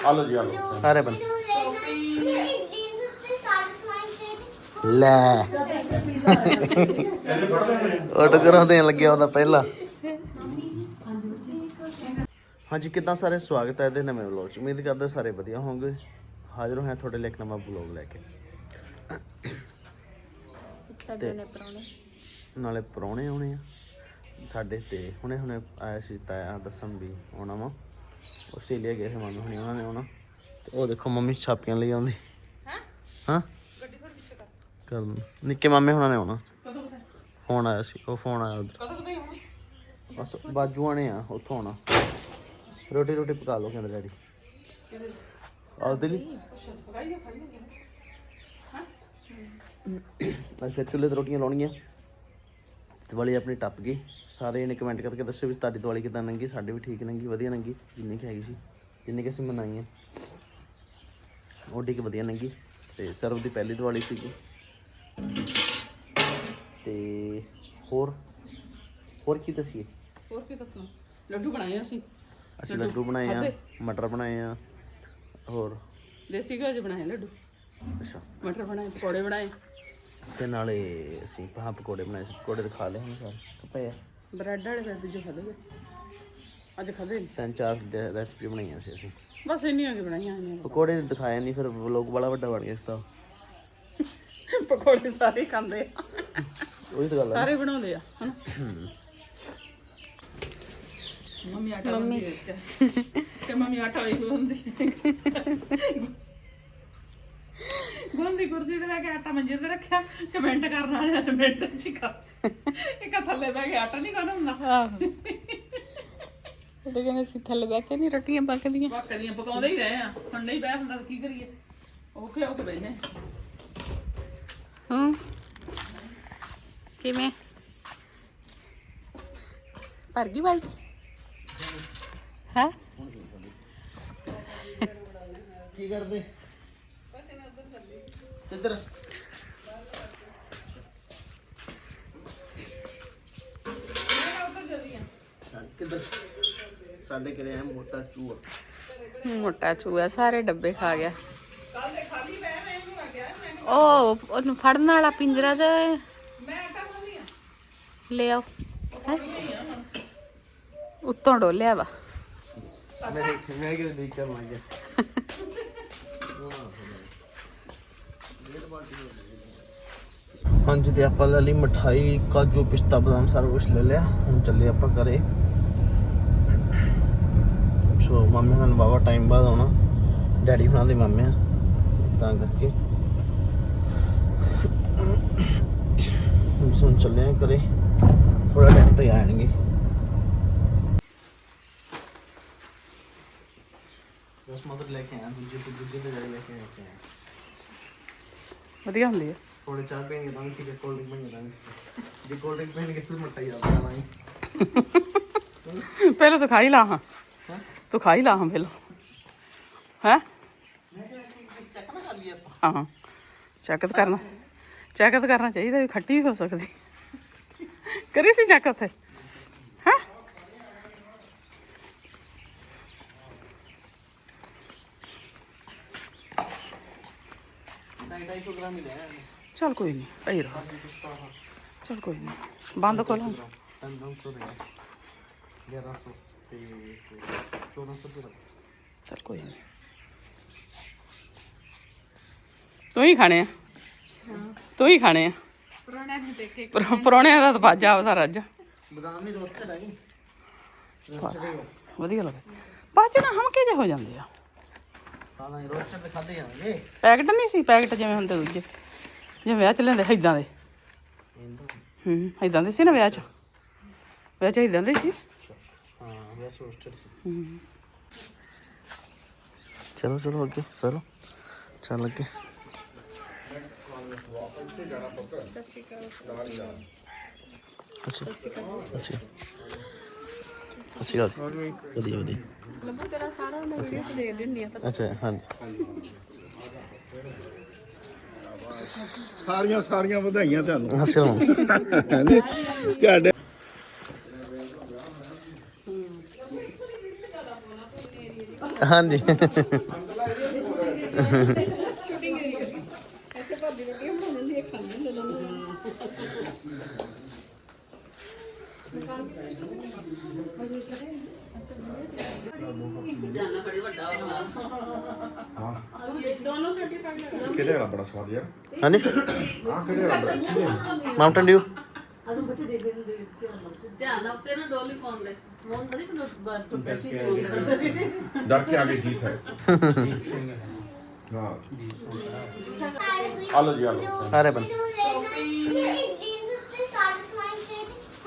ਜੀ ਸਾਰੇ ਬਣ ਲੈ। ਕਰਾਂ ਦੇਣ ਲੱਗਿਆ ਉਹਦਾ ਪਹਿਲਾਂ। ਹਾਂਜੀ ਕਿਦਾਂ ਸਾਰੇ? ਸਵਾਗਤ ਹੈ ਇਹਦੇ ਨਵੇਂ ਵਲੌਗ ਚ। ਉਮੀਦ ਕਰਦੇ ਸਾਰੇ ਵਧੀਆ ਹੋਵੋਗੇ। ਹਾਜ਼ਰ ਹਾਂ ਤੁਹਾਡੇ ਲਈ ਇੱਕ ਨਵਾਂ ਵਲੌਗ ਲੈ ਕੇ। ਸਾਡੇ ਨੇ ਪਰੌਣੇ। ਨਾਲੇ ਪਰੌਣੇ ਆਉਣੇ ਆ। ਸਾਡੇ ਤੇ ਹੁਣੇ ਹੁਣੇ ਆਇਆ ਸੀ ਤਾਇਆ ਦੱਸਣ ਵੀ ਆਉਣਾ ਵਾ। ਆਸਟ੍ਰੇਲੀਆ ਗਏ ਸੀ ਮੰਮੀ ਹੁਣੀ ਉਹਨਾਂ ਨੇ ਆਉਣਾ ਤੇ ਉਹ ਦੇਖੋ ਮੰਮੀ ਛਾਪੀਆਂ ਲਈ ਆਉਂਦੀ। ਹਾਂ? ਗੱਡੀ ਫਿਰ ਪਿੱਛੇ ਕਰ। ਨਿੱਕੇ ਮਾਮੇ ਹੁਣਾਂ ਨੇ ਆਉਣਾ ਫੋਨ ਆਇਆ ਸੀ ਉਹ ਫੋਨ ਆਇਆ ਉਧਰ। ਬਸ ਬਾਜੂ ਆਣੇ ਆ ਉੱਥੋਂ ਆਉਣਾ। ਰੋਟੀ ਰੋਟੀ ਪਕਾ ਲਓ ਕਹਿੰਦੇ ਡੈਡੀ। ਆਉਦੇ ਲਈ ਅੱਜ ਫਿਰ ਚੁੱਲ੍ਹੇ ਤੇ ਰੋਟੀਆਂ ਲਾਉਣੀਆਂ। ਦੀਵਾਲੀ ਆਪਣੀ ਟੱਪ ਗਈ। ਸਾਰੇ ਨੇ ਕਮੈਂਟ ਕਰਕੇ ਦੱਸਿਓ ਵੀ ਤੁਹਾਡੀ ਦੀਵਾਲੀ ਕਿਦਾਂ ਲੰਗੀ ਸਾਡੀ ਵੀ ਠੀਕ ਲੰਗੀ ਵਧੀਆ ਲੰਗੀ ਜਿੰਨੀ ਕਿ ਹੈਗੀ ਸੀ ਜਿੰਨੀ ਕਿ ਅਸੀਂ ਮਨਾਈਆਂ। ਓਡੀ ਕਿ ਵਧੀਆ ਲੰਗੀ ਤੇ ਸਰਵ ਦੀ ਪਹਿਲੀ ਦੀਵਾਲੀ ਸੀਗੀ। ਤੇ ਹੋਰ ਹੋਰ ਕੀ ਦਸੀਏ? ਹੋਰ ਕੀ ਦੱਸਣਾ? ਲੱਡੂ ਬਣਾਏ ਅਸੀਂ। ਅਸੀਂ ਲੱਡੂ ਬਣਾਏ ਆ ਮਟਰ ਬਣਾਏ ਆ ਹੋਰ? ਦੇਸੀ ਘਿਓ 'ਚ ਬਣਾਏ ਲੱਡੂ। ਅੱਛਾ। ਮਟਰ ਬਣਾਏ ਪਕੌੜੇ ਬਣਾਏ। ਤੇ ਨਾਲੇ ਅਸੀਂ ਪਹਾਂ ਪਕੌੜੇ ਬਣਾਏ ਸੀ ਪਕੌੜੇ ਤਾਂ ਖਾ ਲਏ ਹੁਣ ਸਾਰੇ ਪਏ ਆ। ਬ੍ਰੈਡ ਵਾਲੇ ਫਿਰ ਦੂਜੇ ਖਾਦੇ ਅੱਜ ਖਾਦੇ ਨੀ। ਤਿੰਨ ਚਾਰ ਰੈਸਪੀ ਬਣਾਈਆਂ ਸੀ ਅਸੀਂ। ਬਸ ਇੰਨੀਆਂ ਕਿ ਬਣਾਈਆਂ ਨੇ ਪਕੌੜੇ ਦਿਖਾਇਆ ਨਹੀਂ ਫਿਰ ਵਲੋਗ ਬੜਾ ਵੱਡਾ ਬਣ ਗਿਆ ਇਸ ਦਾ ਪਕੌੜੇ ਸਾਰੇ ਖਾਂਦੇ ਆ। ਉਹੀ ਤਾਂ ਗੱਲ ਆ ਸਾਰੇ ਬਣਾਉਂਦੇ ਆ ਹਨਾ? ਮੰਮੀ ਆਟਾ ਮੰਮੀ ਤੇ ਮੰਮੀ ਆਟਾ ਵੀ ਗੁੰਦੀ ਗੁੰਦੀ ਕੁਰਸੀ ਤੇ ਲੈ ਕੇ ਆਟਾ ਮੰਜੇ ਤੇ ਰੱਖਿਆ ਕਮੈਂਟ ਕਰਨ ਵਾਲਿਆਂ ਨੇ ਮਿੰਟ ਚ ਹੀ ਕਰ ਇੱਕ ਥੱਲੇ ਬਹਿ ਕੇ ਆਟਾ ਨਹੀਂ ਖਾਣਾ ਹੁੰਦਾ। ਉਹ ਤਾਂ ਕਹਿੰਦੇ ਸੀ ਥੱਲੇ ਬਹਿ ਕੇ ਨਹੀਂ ਰੋਟੀਆਂ ਪੱਕਦੀਆਂ। ਪੱਕਦੀਆਂ ਪਕਾਉਂਦੇ ਹੀ ਰਹੇ ਆ। ਹੁਣ ਨਹੀਂ ਬਹਿ ਹੁੰਦਾ ਤਾਂ ਕੀ ਕਰੀਏ? ਔਖੇ ਹੋ ਕੇ ਬੈਠੇ ਹੂੰ। ਕਿਵੇਂ? ਭਰ ਗਈ ਬਾਲਟੀ? ਹੈ? ਕੀ ਕਰਦੇ? ਇੱਧਰ। ਕਿੱਧਰ? ਸਾਡੇ ਘਰੇ ਆ ਮੋਟਾ ਚੂਹਾ। ਮੋਟਾ ਚੂਹਾ ਸਾਰੇ ਡੱਬੇ ਖਾ ਗਿਆ। ਉਹ ਉਹਨੂੰ ਫੜਨ ਵਾਲਾ ਪਿੰਜਰਾ ਜਾ ਲੈ ਆਓ। ਹੈ ਉੱਤੋਂ ਡੋਲਿਆ ਵਾ। ਮੈਂ ਮੈਂ ਕਿਤੇ ਦੇਖ ਕਰ ਲੱਗ ਗਿਆ ਹਾਂਜੀ ਤੇ ਆਪਾਂ ਲੈ ਲਈ ਮਠਾਈ, ਕਾਜੂ, ਪਿਸਤਾ, ਬਦਾਮ, ਸਾਰਾ ਕੁਝ ਲੈ ਲਿਆ। ਹੁਣ ਚੱਲੇ ਆਪਾਂ ਘਰੇ। ਸੋ ਮੰਮੀ ਹੁਣ ਬਾਬਾ ਟਾਈਮ ਬਾਅਦ ਆਉਣਾ। ਡੈਡੀ ਹੁਣਾਂ ਦੇ ਮਾਮੇ ਆ। ਤਾਂ ਕਰਕੇ। ਹੁਣ ਚੱਲੇ ਆ ਘਰੇ। ਥੋੜਾ ਟਾਈਮ ਤੱਕ ਆਣਗੇ। ਬਸ ਮਦਰ ਲੈ ਕੇ ਆਇਆ, ਦੂਜੇ ਤੋਂ ਦੂਜੇ ਤੇ ਲੈ ਕੇ ਆਇਆ। ਵਧੀਆ ਹੁੰਦੀ ਹੈ ਥੋੜੇ ਚਾਹ ਪੀਣਗੇ ਤਾਂ ਵੀ ਠੀਕ ਹੈ ਕੋਲਡ ਡਰਿੰਕ ਪੀਣਗੇ ਤਾਂ ਜੇ ਕੋਲਡ ਡਰਿੰਕ ਪੀਣਗੇ ਫਿਰ ਮਠਾਈ ਆ ਜਾਵਾਂਗੇ ਪਹਿਲਾਂ ਤਾਂ ਖਾ ਹੀ ਲਾ ਹਾਂ। ਤੂੰ ਖਾ ਹੀ ਲਾ ਹਾਂ ਪਹਿਲਾਂ। ਹੈ? ਹਾਂ। ਚੈੱਕ ਤਾਂ ਕਰਨਾ। ਚੈੱਕ ਤਾਂ ਕਰਨਾ ਚਾਹੀਦਾ ਵੀ ਖੱਟੀ ਵੀ ਹੋ ਸਕਦੀ। ਕਰੀ ਸੀ ਚੈੱਕ ਉੱਥੇ? 200 ਚਲ ਕੋਈ ਨਹੀਂ ਆਈ ਰਹਾ। ਚਲ ਕੋਈ ਨਹੀਂ ਬੰਦ ਕਰ ਲਾਂ 1500 ਚਲ ਕੋਈ ਨਹੀਂ ਤੂੰ ਹੀ ਖਾਣੇ ਆ? ਤੂੰ ਹੀ ਖਾਣੇ ਆ? ਪਰੋਣਿਆਂ ਨੂੰ ਦੇਖ ਕੇ ਪਰੋਣਿਆਂ ਦਾ ਤਾਂ ਬਾਜਾ ਆਪਦਾ ਰੱਜ। ਬਦਾਮ ਨਹੀਂ ਰੋਸਟਡ ਆ। ਵਧੀਆ ਲੱਗਦਾ। ਬਾਅਦ ਚ ਨਾ ਹਮਕੇ ਜੇ ਹੋ ਜਾਂਦੇ ਆ? ਖਾਣਾ ਰੋਸਟਡ ਤੇ ਖਾਦੇ ਜਾਣਗੇ ਪੈਕਟ ਨਹੀਂ ਸੀ ਪੈਕਟ ਜਿਵੇਂ ਹੁੰਦੇ ਦੂਜੇ। ਜਿਵੇਂ ਵਿਆਹ ਚ ਲੈਂਦੇ ਇਦਾਂ ਦੇ। ਹੂੰ। ਇਦਾਂ ਦੇ ਸੀ ਨਾ ਵਿਆਹ ਚ? ਵਿਆਹ ਚ ਇਦਾਂ ਦੇ ਸੀ? ਹਾਂ ਵੈਸੇ ਰੋਸਟਡ ਸੀ। ਚਲੋ ਚਲੋ ਅੱਗੇ ਚਲੋ ਚੱਲ ਅੱਗੇ। ਅਕਾਲ। ਅਸੀਂ ਅਸੀਂ ਵਧੀਆ ਵਧੀਆ। ਲੱਭੂ ਤੇਰਾ ਸਾਰਾ ਮੈਂ ਵੀਡੀਓ ਚ ਦੇ ਦਿੰਦੀ ਆ ਅੱਛਾ ਹਾਂਜੀ। ਸਾਰੀਆਂ ਸਾਰੀਆਂ ਵਧਾਈਆਂ ਤੁਹਾਨੂੰ। ਹੱਸਿਓ ਤੁਹਾਡੇ ਹਾਂਜੀ। ਕਿਹੜੇ ਵਾਲਾ ਬੜਾ ਸਵਾਦ ਯਾਰ? ਹਾਂਜੀ। ਹਾਂ ਕਿਹੜੇ ਵਾਲਾ ਬੜਾ? ਮਾਊਂਟਨ ਡਿਊ ਧਿਆਨ ਨਾਲ। ਉੱਤੇ ਨਾ ਡੋਲੀ ਪਾਉਂਦੇ ਮੋਨ ਬੜੀ ਡਰ ਕੇ ਆਗੇ ਜੀਤ ਹੈ। ਹਾਂ। ਆਲੋ ਜੀ ਆਲੋ। ਸਾਰੇ ਬਣ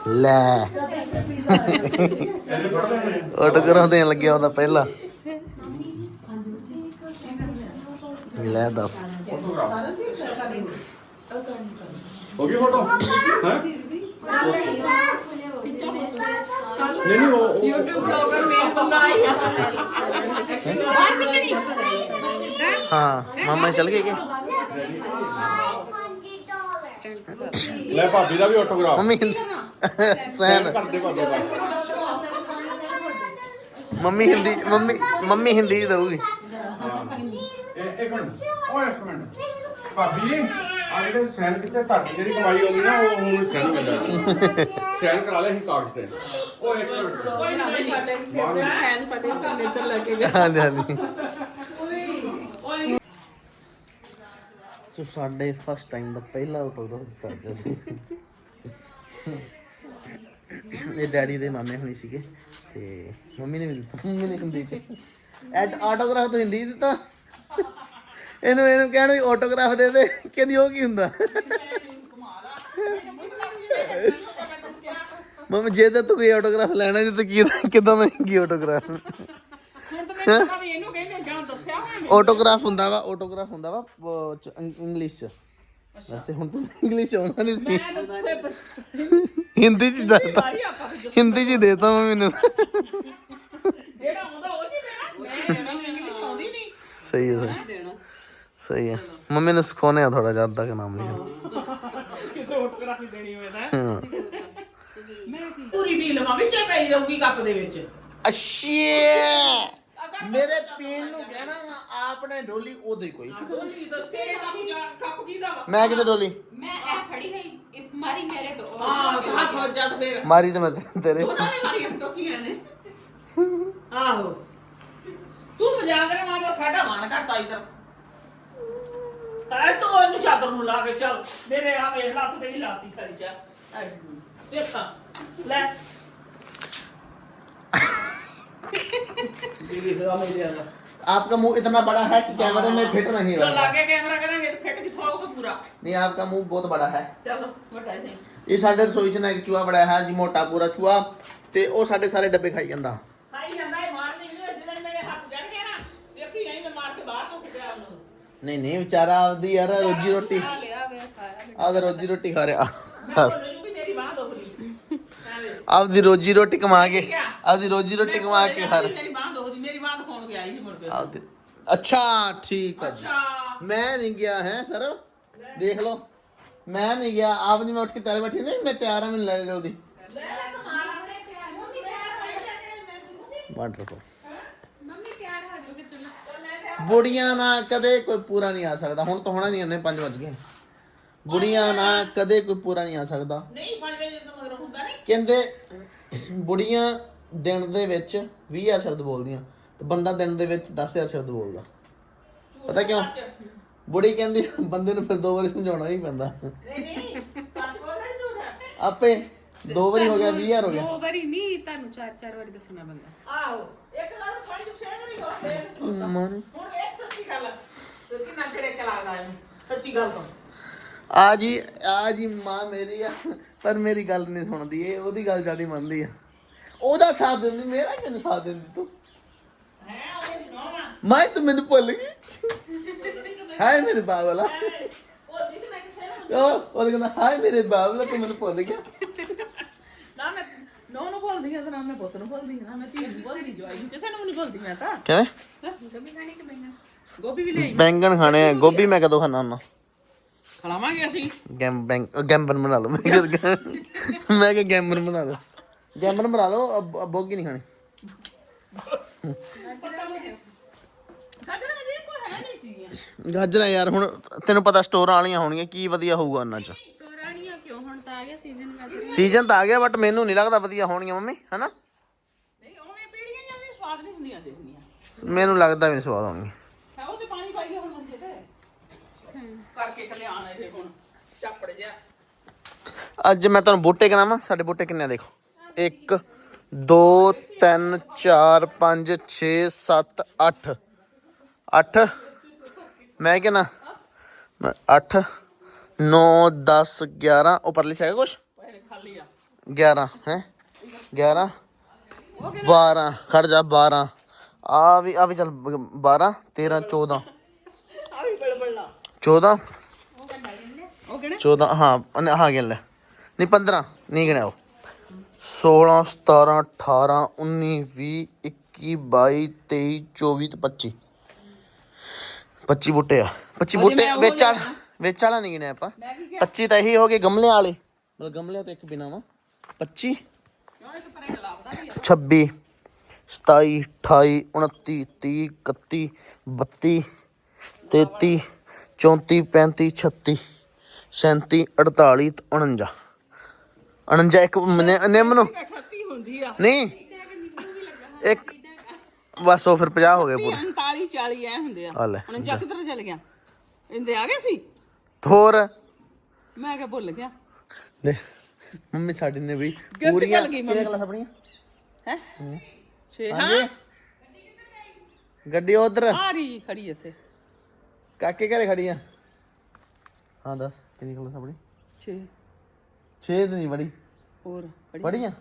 ਲੈ। ਆਟੋਗ੍ਰਾਫ ਦੇਣ ਲੱਗਿਆ ਉਹਦਾ ਪਹਿਲਾ। ਲੈ ਦੱਸ। ਹੋ ਗਈ ਫੋਟੋ? ਹੈ? ਨਹੀਂ ਨਹੀਂ ਉਹ YouTube ਬਲੌਗਰ ਮੇਨ ਬੰਦਾ ਆਇਆ। ਹਾਂ ਮਾਮਾ ਚਲ ਗਏ ਕਿ? ਲੈ ਭਾਬੀ ਦਾ ਵੀ ਆਟੋਗ੍ਰਾਫ ਮੰਮੀ ਸੈਨ ਕਰਦੇ ਭਾਬੀ ਦਾ। Mummy Hindi mummy mummy Hindi ਦਊਗੀ। ਇੱਕ ਮਿੰਟ। ਓਏ ਇੱਕ ਮਿੰਟ। ਭਾਬੀ ਆ ਜਿਹੜੇ ਸੈਨ ਕਿਤੇ ਤੁਹਾਡੀ ਜਿਹੜੀ ਕਮਾਈ ਆਉਂਦੀ ਨਾ ਉਹ ਹੁਣ ਸੈਨ ਮਿਲਦਾ ਸੈਨ ਕਰਾ ਲੈ ਅਸੀਂ ਕਾਗਜ਼ ਤੇ। ਓਏ ਇੱਕ ਮਿੰਟ। ਕੋਈ ਨਾ ਵੀ ਸਾਡੇ ਫੈਨ ਸਾਡੇ ਸਿਗਨੇਚਰ ਲੈ ਕੇ ਗਏ ਹਾਂਜੀ ਹਾਂਜੀ। ਸੋ ਸਾਡੇ ਫਸਟ ਟਾਈਮ ਦਾ ਪਹਿਲਾ ਆਟੋਗ੍ਰਾਫ ਦਿੱਤਾ ਸੀ। ਇਹ ਡੈਡੀ ਦੇ ਮਾਮੇ ਹੋਣੀ ਸੀਗੇ ਤੇ ਮੰਮੀ ਨੇ ਵੀ ਦਿੱਤਾ ਮੰਮੀ ਨੇ ਹਿੰਦੀ ਚ ਐਡ ਆਟੋਗ੍ਰਾਫ ਤਾਂ ਹਿੰਦੀ ਦਿੱਤਾ। ਇਹਨੂੰ ਇਹਨੂੰ ਕਹਿਣ ਵੀ ਆਟੋਗ੍ਰਾਫ ਦੇ ਦੇ। ਕਹਿੰਦੀ ਉਹ ਕੀ ਹੁੰਦਾ? ਮੰਮੀ ਜੇ ਤਾਂ ਤੂੰ ਕੋਈ ਆਟੋਗ੍ਰਾਫ ਲੈਣਾ ਜੀ ਤਾਂ ਕੀ ਕਿਦਾਂ ਦਾ ਕੀ ਆਟੋਗ੍ਰਾਫ ਹੁਣ ਤਾਂ ਵੀ ਇਹਨੂੰ ਕਹਿੰਦੇ ਜਾਂ ਦੱਸਿਆ ਹੋਇਆ ਆਟੋਗ੍ਰਾਫ ਹੁੰਦਾ ਵਾ ਆਟੋਗ੍ਰਾਫ ਹੁੰਦਾ ਵਾ ਇੰਗਲਿਸ਼ ਚ ਵੈਸੇ ਹੁਣ ਤਾਂ ਇੰਗਲਿਸ਼ ਆਉਣਾ ਨਹੀਂ ਸੀ। ਹਿੰਦੀ ਚ ਦੱਸਦਾ ਹਿੰਦੀ ਚ ਦੇਤਾ ਮੈਂ ਮੈਨੂੰ। ਜਿਹੜਾ ਆਉਂਦਾ ਉਹ ਜੀ ਦੇਣਾ। ਮੈਂ ਇੰਗਲਿਸ਼ ਆਉਂਦੀ ਨਹੀਂ। ਸਹੀ ਹੈ। ਸਹੀ ਹੈ। ਮੰਮੀ ਨੂੰ ਸਿਖਾਉਣੇ ਆ ਥੋੜਾ ਜਿਹਾ ਤੱਕ ਨਾਮ ਲਿਖਣਾ ਕਿਤੇ ਫੋਟੋਗ੍ਰਾਫੀ ਦੇਣੀ ਹੋਵੇ ਤਾਂ। ਹਾਂ। ਪੂਰੀ ਵੀ ਲਵਾਂ ਵਿੱਚ ਪਈ ਰਹੂਗੀ ਕੱਪ ਦੇ ਵਿੱਚ। ਅੱਛਾ ਮੇਰੇ ਪੀਣ ਨੂੰ ਕਹਿਣਾ ਵਾ ਆਪਨੇ ਡੋਲੀ ਉਹਦੇ ਕੋਈ। ਢੋਲੀ ਦੱਸੇ ਕੱਪ ਜਾ ਕੱਪ ਕੀ ਦਾ ਵਾ? ਮੈਂ ਕਿਤੇ ਡੋਲੀ? ਮੈਂ ਇਹ ਫੜੀ ਹੈ ਇਹ ਮਾਰੀ ਮੇਰੇ ਤੋਂ। ਹਾਂ ਹੱਥ ਹੋ ਜਦ ਫੇਰ ਮਾਰੀ ਤੇ ਮੈਂ ਤੇਰੇ। ਉਹਨਾਂ ਨੇ ਮਾਰੀਆਂ ਟੋਕੀਆਂ ਨੇ। ਆਹੋ। ਤੂੰ ਮਜ਼ਾਕ ਕਰ ਮਾਰਦਾ ਸਾਡਾ ਮਨ ਕਰਦਾ ਇਧਰ। ਕਾਹ ਤੂੰ ਇਹਨੂੰ ਚਾਦਰ ਨੂੰ ਲਾ ਕੇ ਚੱਲ ਮੇਰੇ ਆ ਵੇਖ ਲੱਤ ਤੇ ਵੀ ਲਾਤੀ ਖੜੀ ਚਾ ਦੇਖਾਂ ਲੈ ਜੀ ਆ ਮੇਰੇ ਆ आपका मुंह इतना बड़ा है कि कैमरे में फिट नहीं ਚੱਲ रहा ਲਾਗੇ ਕੈਮਰਾ ਕਰਾਂਗੇ ਤੇ ਫਿੱਟ ਕਿੱਥੋਂ ਆਊਗਾ ਪੂਰਾ नहीं आपका मुंह बहुत बड़ा है ਚੱਲ ਵੱਡਾ ਸੀ ਇਹ ਸਾਡੇ ਰਸੋਈ 'ਚ ਨਾ ਇੱਕ ਚੂਹਾ ਬੜਾ ਹੈ ਜੀ ਮੋਟਾ ਪੂਰਾ ਚੂਹਾ ਤੇ ਉਹ ਸਾਡੇ ਸਾਰੇ ਡੱਬੇ ਖਾਈ ਜਾਂਦਾ ਖਾਈ ਜਾਂਦਾ ਨਹੀਂ ਨਹੀਂ ਵਿਚਾਰਾ ਆਪਦੀ ਯਾਰ ਰੋਜੀ ਰੋਟੀ। ਲਿਆ ਵੇ ਖਾਇਆ ਆਪਦੀ ਰੋਜੀ ਰੋਟੀ ਖਾ ਰਿਹਾ ਮੇਰੀ ਬਾਹ ਆਪਦੀ ਰੋਜੀ ਰੋਟੀ ਕਮਾ ਕੇ ਆਪਦੀ ਰੋਜੀ ਰੋਟੀ ਕਮਾ ਕੇ ਖਾ ਰਿਹਾ ਮੇਰੀ ਬਾਹ ਦੁਖਦੀ ਮੇਰੀ ਬਾਹ ਦਿਖਾਉਣ ਗਿਆ ਹੀ ਨਹੀਂ ਮੁੜ ਕੇ। ਆਪਦੀ ਅੱਛਾ ਠੀਕ ਹੈ ਜੀ। ਅੱਛਾ। ਮੈਂ ਨਹੀਂ ਗਿਆ ਹੈ ਸਰ? ਦੇਖ ਲਓ। ਮੈਂ ਨਹੀਂ ਗਿਆ ਆਪ ਨਹੀਂ ਮੈਂ ਉੱਠ ਕੇ ਤਿਆਰ ਬੈਠੀ ਨਹੀਂ ਮੈਂ ਤਿਆਰ ਆ ਮੈਨੂੰ ਲੈ ਜਲਦੀ। ਵੰਡਰਫੁਲ ਮੰਮੀ ਤਿਆਰ ਹੋ ਜਾਓਗੇ ਚਲੋ ਬੁੜੀਆਂ ਨਾ ਕਦੇ ਕੋਈ ਪੂਰਾ ਨਹੀਂ ਆ ਸਕਦਾ। ਹੁਣ ਤਾਂ ਹੋਣਾ ਨਹੀਂ ਉਹਨੇ 5 ਵਜ ਗਏ। ਬੁੜੀਆਂ ਨਾ ਕਦੇ ਕੋਈ ਪੂਰਾ ਨਹੀਂ ਆ ਸਕਦਾ। ਨਹੀਂ 5 ਵਜੇ ਤੋਂ ਮਗਰ ਹੁੰਦਾ ਨਹੀਂ ਕਹਿੰਦੇ ਬੁੜੀਆਂ ਦਿਨ ਦੇ ਵਿੱਚ 20000 ਸ਼ਬਦ ਬੋਲਦੀਆਂ ਤੇ ਬੰਦਾ ਦਿਨ ਦੇ ਵਿੱਚ 10000 ਸ਼ਬਦ ਬੋਲਦਾ। ਪਤਾ ਕਿਉਂ? ਬੁੜੀ ਕਹਿੰਦੀ ਬੰਦੇ ਨੂੰ ਫਿਰ ਦੋ ਵਾਰੀ ਸਮਝਾਉਣਾ ਹੀ ਪੈਂਦਾ। ਨਹੀਂ ਨਹੀਂ ਸੱਚ ਬੋਲਦਾ ਝੂਠ। ਆਪੇ ਦੋ ਵਾਰੀ ਹੋ ਗਿਆ 20000 ਹੋ ਗਿਆ। ਦੋ ਵਾਰੀ ਨਹੀਂ ਤੁਹਾਨੂੰ ਚਾਰ ਚਾਰ ਵਾਰੀ ਦੱਸਣਾ ਬੰਦਾ ਆਹੋ ਇੱਕ ਗੱਲ ਪੰਜ ਛੇ ਹੋਵੇ ਮਨ ਹੁਣ ਇੱਕ ਸੱਚੀ ਗੱਲ ਤੇ ਕਿੰਨਾ ਛੜੇ ਚਲਾਦਾ ਹੈ ਸੱਚੀ ਗੱਲ ਤਾਂ। ਆ ਜੀ ਆ ਜੀ ਮਾਂ ਮੇਰੀ ਆ ਪਰ ਮੇਰੀ ਗੱਲ ਨਹੀਂ ਸੁਣਦੀ ਇਹ ਉਹਦੀ ਗੱਲ ਜ਼ਿਆਦਾ ਮੰਨਦੀ ਆ। ਉਹਦਾ ਸਾਥ ਦਿੰਦੀ ਮੇਰਾ ਕਿਉਂ ਸਾਥ ਦਿੰਦੀ ਤੂੰ? ਹੈ ਉਹਦੇ ਨੋਵਾ ਮੈਂ ਤੂੰ ਮੈਨੂੰ ਭੁੱਲ ਗਈ। ਹਾਏ ਮੇਰੇ ਬਾਬਲਾ ਮੈਂ ਕਿਸੇ ਨੂੰ ਉਹ ਉਹਦੇ ਕਹਿੰਦਾ ਹਾਏ ਮੇਰੇ ਬਾਬਲਾ ਤੂੰ ਮੈਨੂੰ ਭੁੱਲ ਗਿਆ। ਨਾ ਮੈਂ ਨੋ ਨੂੰ ਬੋਲਦੀ ਹਾਂ ਤੇ ਨਾ ਮੈਂ ਪੁੱਤ ਨੂੰ ਬੋਲਦੀ ਹਾਂ ਨਾ ਮੈਂ ਧੀ ਨੂੰ ਬੋਲਦੀ ਜਵਾਈ ਨੂੰ ਕਿਸੇ ਨੂੰ ਨਹੀਂ ਬੋਲਦੀ ਮੈਂ ਤਾਂ। ਕਿਵੇਂ? ਗੋਭੀ ਖਾਣੀ ਕਿ ਬੈਂਗਣ? ਗੋਭੀ ਵੀ ਲਈ ਬੈਂਗਣ ਖਾਣੇ ਆ। ਗੋਭੀ ਮੈਂ ਕਦੋਂ ਖਾਣਾ ਹੁੰਦਾ? ਖਲਾਵਾਂਗੇ ਅਸੀਂ। ਗੈਮ ਬੈਂਗ ਗੈਂਬਨ ਬਣਾ ਲਓ। ਮੈਂ ਕਿਹਾ ਮੈਂ ਕਿ ਗੈਂਬਨ ਬਣਾ ਲਓ। ਗੈਂਬਨ ਬਣਾ ਲਓ ਅਬ- ਅਬ ਬੋਗੀ ਨਹੀਂ ਖਾਣੀ। ਗਾਜਰਾਂ ਯਾਰ ਹੁਣ ਤੈਨੂੰ ਪਤਾ ਸਟੋਰਾਂ ਵਾਲੀਆਂ ਹੋਣਗੀਆਂ ਕੀ ਵਧੀਆ ਹੋਊਗਾ ਉਹਨਾਂ ਚ। ਸਟੋਰਾਣੀਆਂ ਕਿਉਂ? ਹੁਣ ਤਾਂ ਆ ਗਿਆ ਸੀਜ਼ਨ ਗਾਜਰ ਸੀਜ਼ਨ ਤਾਂ ਆ ਗਿਆ ਬਟ ਮੈਨੂੰ ਨਹੀਂ ਲੱਗਦਾ ਵਧੀਆ ਹੋਣਗੀਆਂ ਮੰਮੀ ਹਨਾ? ਨਹੀਂ ਉਵੇਂ ਪੀੜੀਆਂ ਜਾਂਦੀਆਂ ਸਵਾਦ ਨਹੀਂ ਹੁੰਦੀਆਂ ਦੇਖਣੀਆਂ। ਮੈਨੂੰ ਲੱਗਦਾ ਵੀ ਨਹੀਂ ਸਵਾਦ ਹੈ ਉਹ ਤੇ ਪਾਣੀ ਪਾਈਏ ਹੁਣ ਮੰਜੇ ਤੇ। ਕਰਕੇ ਚੱਲੇ ਆਣ ਇਹ ਹੁਣ ਚੱਪੜ ਜਿਹਾ। ਅੱਜ ਮੈਂ ਤੁਹਾਨੂੰ ਬੂਟੇ ਗਿਣਾਵਾਂ ਸਾਡੇ ਬੂਟੇ ਕਿੰਨੇ ਦੇਖੋ। 1 2 3 4 5 6 7 8 8 ਮੈਂ ਕਿਹਾ 8 9 10 11 ਉੱਪਰਲੀ ਚ ਕੁਛ ਪਹਿਲੇ ਖਾਲੀ ਆ 11 ਹੈ? 11 12 ਖੜ ਜਾ 12 ਆ ਵੀ ਆ ਵੀ ਚੱਲ 12 13 14 ਆ ਵੀ ਬਲਬਲਾ 14 ਉਹ ਕਿਹਨੇ 14 ਹਾਂ ਹਾਂ ਗਿਣ ਲੈ। ਨਹੀਂ 15 ਨਹੀਂ ਗਿਣਿਆ ਉਹ। 16 17 18 19 20 21 22 23 24 ਤੇ 25 25 ਬੂਟੇ ਆ। 25 ਬੂਟੇ ਵਿੱਚ ਵਾਲਾ। ਵਿੱਚ ਵਾਲਾ ਨਹੀਂ ਗਿਣਿਆ ਆਪਾਂ। ਮੈਂ ਕੀ 25 ਤਾਂ ਇਹੀ ਹੋ ਗਏ ਗਮਲੇ ਵਾਲੇ। ਮਤਲਬ ਗਮਲਿਆਂ ਤੋਂ ਇੱਕ ਬਿਨਾ ਵਾ। 25 ਕਿਉਂ ਇੱਕ ਪਰੇ ਗੁਲਾਬ ਦਾ ਵੀ ਆ? 26 27 28 29 30 31 32 33 34 35 36 37 48 ਤੇ 49 49 ਇੱਕ ਨੇ- ਨਿੰਮ ਨੂੰ। 38 ਹੁੰਦੀ ਆ। ਨਹੀਂ। ਇੱਕ ਬਸ ਉਹ ਫਿਰ 50 ਹੋ ਗਏ ਪੂਰੇ। 39 40 ਐ ਹੁੰਦੇ ਆ। ਆ ਲੈ ਹੁਣ ਜੱਗ ਕਿੱਧਰ ਚਲ ਗਿਆ? ਆ ਗਏ ਸੀ? ਹੋਰ? ਮੈਂ ਕਿਹਾ ਭੁੱਲ ਗਿਆ। ਦੇਖ, ਮੰਮੀ ਸਾਡੀ ਨੇ ਵੀ ਗੱਲ ਪੂਰੀਆਂ ਗਈ ਮੰਮੀ। ਕਲਾਸ ਆਪਣੀਆਂ ਹੈ? ਛੇ ਹਾਂ? ਗੱਡੀ ਉਧਰ। ਆ ਰਹੀ ਖੜੀ ਇੱਥੇ। ਕਾਕੇ ਘਰੇ ਖੜੀ ਆ ਹਾਂ ਦੱਸ ਕਿੰਨੀ ਕਲਾਸ ਆਪਣੀ 6 6 ਤੇ ਨਹੀਂ ਬੜੀ। ਹੋਰ ਖੜੀ ਪੜੀਆਂ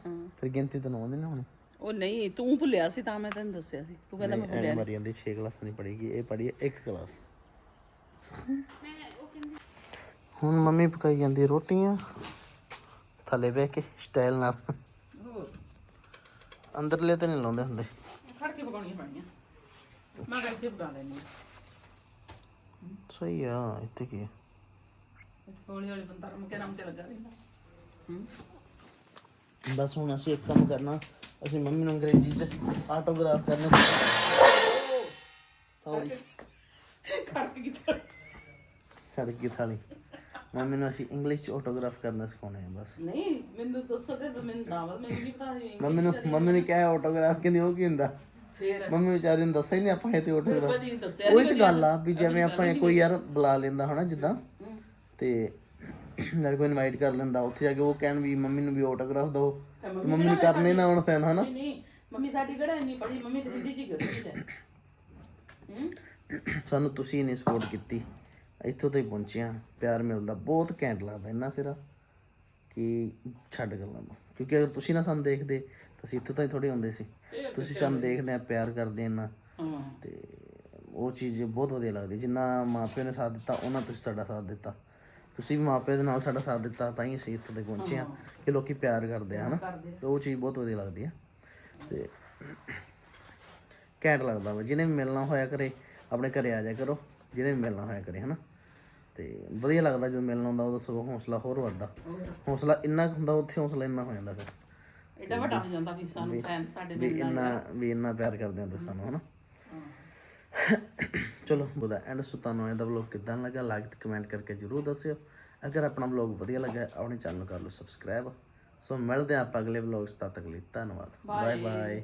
ਫਿਰ ਗਿਣਤੀ ਤਾਂ ਨੌਂ ਦਿਨ ਹੋਣੀ। ਉਹ ਨਹੀਂ ਤੂੰ ਭੁੱਲਿਆ ਸੀ ਤਾਂ ਮੈਂ ਤੈਨੂੰ ਦੱਸਿਆ ਸੀ। ਤੂੰ ਕਹਿੰਦਾ ਮੈਂ ਭੁੱਲਿਆ ਮਰੀ ਜਾਂਦੀ 6 ਕਲਾਸਾਂ ਨਹੀਂ ਪੜੀਗੀ ਇਹ ਪੜੀ ਹੈ ਇੱਕ ਕਲਾਸ। ਹੁਣ ਮੰਮੀ ਪਕਾਈ ਜਾਂਦੀ ਰੋਟੀਆਂ ਥੱਲੇ ਬਹਿ ਕੇ ਸਟਾਈਲ ਨਾਲ। ਅੰਦਰਲੇ ਤੇ ਨਹੀਂ ਲਾਉਂਦੇ ਹੁੰਦੇ। ਖੜ ਕੇ ਪਕਾਉਣੀਆਂ ਪੈਣੀਆਂ। ਮੈਂ ਇੱਥੇ ਪਕਾ ਲੈਣੀ ਸਹੀ ਆ ਇੱਥੇ ਕੀ ਆ? ਹੌਲੀ ਹੌਲੀ ਬੰਦਾ ਰਮ ਕੇ ਰਮ ਤੇ ਲੱਗਾ ਰਹਿੰਦਾ। ਬਸ ਹੁਣ ਅਸੀਂ ਇੱਕ ਕੰਮ ਕਰਨਾ ਅਸੀਂ ਮੰਮੀ ਨੂੰ ਅੰਗਰੇਜ਼ੀ ਚ ਆਟੋਗ੍ਰਾਫ ਕਰਨੇ ਸੌਰੀ ਖੜ ਕੇ ਕੀਤਾ ਖੜਕੀ ਥਾਲੀ। ਮੰਮੀ ਨੂੰ ਅਸੀਂ ਇੰਗਲਿਸ਼ ਚ ਆਟੋਗ੍ਰਾਫ ਕਰਨਾ ਸਿਖਾਉਣੇ ਆ ਬਸ। ਨਹੀਂ ਮੈਨੂੰ ਦੱਸੋ ਤੇ ਮੈਨੂੰ ਨਾਮ ਮੈਨੂੰ ਨਹੀਂ ਪਤਾ ਸੀ ਮੰਮੀ ਨੂੰ ਮੰਮੀ ਨੇ ਕਿਹਾ ਆਟੋਗ੍ਰਾਫ ਕਹਿੰਦੀ ਉਹ ਕੀ ਹੁੰਦਾ? ਫੇਰ। ਮੰਮੀ ਵਿਚਾਰੀ ਨੂੰ ਦੱਸਿਆ ਹੀ ਨਹੀਂ ਆਪਾਂ ਇਹ ਤੇ ਆਟੋਗ੍ਰਾਫ ਉਹੀ ਤੇ ਗੱਲ ਆ ਵੀ ਜਿਵੇਂ ਆਪਾਂ ਕੋਈ ਯਾਰ ਬੁਲਾ ਲੈਂਦਾ ਹਨਾ ਜਿੱਦਾਂ। ਤੇ ਨਾਲ ਕੋਈ ਇਨਵਾਈਟ ਕਰ ਲੈਂਦਾ ਉੱਥੇ ਜਾ ਕੇ ਉਹ ਕਹਿਣ ਵੀ ਮੰਮੀ ਨੂੰ ਵੀ ਆਟੋਗ੍ਰਾਫ ਦਿਓ। ਮੰਮੀ ਨੂੰ ਕਰਨੇ ਨਾ ਹੁਣ ਫੈਨ ਹਨਾ? ਨਹੀਂ ਨਹੀਂ ਮੰਮੀ ਸਾਡੀ ਕਿਹੜਾ ਇੰਨੀ ਪੜੀ ਮੰਮੀ ਤੇ ਹਿੰਦੀ ਚ ਹੀ ਕਰਦੀ ਹੈ। ਹੂੰ? ਸਾਨੂੰ ਤੁਸੀਂ ਨੇ ਸਪੋਰਟ ਕੀਤੀ। ਇੱਥੋਂ ਤੱਕ ਪਹੁੰਚੇ ਆ ਪਿਆਰ ਮਿਲਦਾ ਬਹੁਤ ਘੈਂਟ ਲੱਗਦਾ ਇੰਨਾ ਸਿਰਾ ਕਿ ਛੱਡ ਗੱਲਾਂ ਨੂੰ। ਕਿਉਂਕਿ ਅਗਰ ਤੁਸੀਂ ਨਾ ਸਾਨੂੰ ਦੇਖਦੇ ਤਾਂ ਅਸੀਂ ਇੱਥੋਂ ਤੱਕ ਥੋੜੇ ਹੁੰਦੇ ਸੀ। ਤੁਸੀਂ ਸਾਨੂੰ ਦੇਖਦੇ ਆ ਪਿਆਰ ਕਰਦੇ ਇੰਨਾ। ਹਾਂ। ਤੇ ਉਹ ਚੀਜ਼ ਬਹੁਤ ਵਧੀਆ ਲੱਗਦੀ। ਜਿੰਨਾ ਮਾਪਿਆਂ ਨੇ ਸਾਥ ਦਿੱਤਾ ਉਹਨਾਂ ਤੁਸੀਂ ਸਾਡਾ ਸਾਥ ਦਿੱਤਾ। ਤੁਸੀਂ ਵੀ ਮਾਪਿਆਂ ਦੇ ਨਾਲ ਸਾਡਾ ਸਾਥ ਦਿੱਤਾ ਤਾਂ ਹੀ ਅਸੀਂ ਇੱਥੇ ਤੱਕ ਪਹੁੰਚੇ ਆ ਕਿ ਲੋਕੀ ਪਿਆਰ ਕਰਦੇ ਆ ਹਨਾ ਤੇ ਉਹ ਚੀਜ਼ ਬਹੁਤ ਵਧੀਆ ਲੱਗਦੀ ਆ। ਤੇ ਘੈਂਟ ਲੱਗਦਾ ਵਾ ਜਿਹਨੇ ਵੀ ਮਿਲਣਾ ਹੋਇਆ ਕਰੇ ਆਪਣੇ ਘਰੇ ਆ ਜਾ ਕਰੋ ਜਿਹਨੇ ਵੀ ਮਿਲਣਾ ਹੋਇਆ ਕਰੇ ਹਨਾ। ਤੇ ਵਧੀਆ ਲੱਗਦਾ ਜਦੋਂ ਮਿਲਣ ਆਉਂਦਾ ਉਦੋਂ ਸਗੋਂ ਹੌਸਲਾ ਹੋਰ ਵੱਧਦਾ। ਹੌਸਲਾ ਇੰਨਾ ਕੁ ਹੁੰਦਾ ਉੱਥੇ ਹੌਸਲਾ ਇੰਨਾ ਹੋ ਜਾਂਦਾ ਫਿਰ। ਐਡਾ ਵੱਡਾ ਹੋ ਜਾਂਦਾ ਵੀ ਸਾਨੂੰ ਫੈਨ ਸਾਡੇ ਵੀ ਇੰਨਾ ਵੀ ਇੰਨਾ ਪਿਆਰ ਕਰਦੇ ਆ ਤੁਸੀਂ ਸਾਨੂੰ ਹਨਾ। ਚਲੋ ਬੁਦਾ ਐਂਡ ਸੋ ਤੁਹਾਨੂੰ ਇਹਦਾ ਵਲੌਗ ਕਿਦਾਂ ਲੱਗਾ ਲਾਈਕ ਤੇ ਕਮੈਂਟ ਕਰਕੇ ਜਰੂਰ ਦੱਸਿਓ। ਅਗਰ ਆਪਣਾ ਵਲੌਗ ਵਧੀਆ ਲੱਗਾ ਆਪਣੇ ਚੈਨਲ ਨੂੰ ਕਰ ਲਓ ਸਬਸਕ੍ਰਾਈਬ ਸੋ ਮਿਲਦੇ ਆਪਾਂ ਅਗਲੇ ਵਲੌਗ 'ਚ ਤਦ ਤੱਕ ਲਈ ਧੰਨਵਾਦ। Bye bye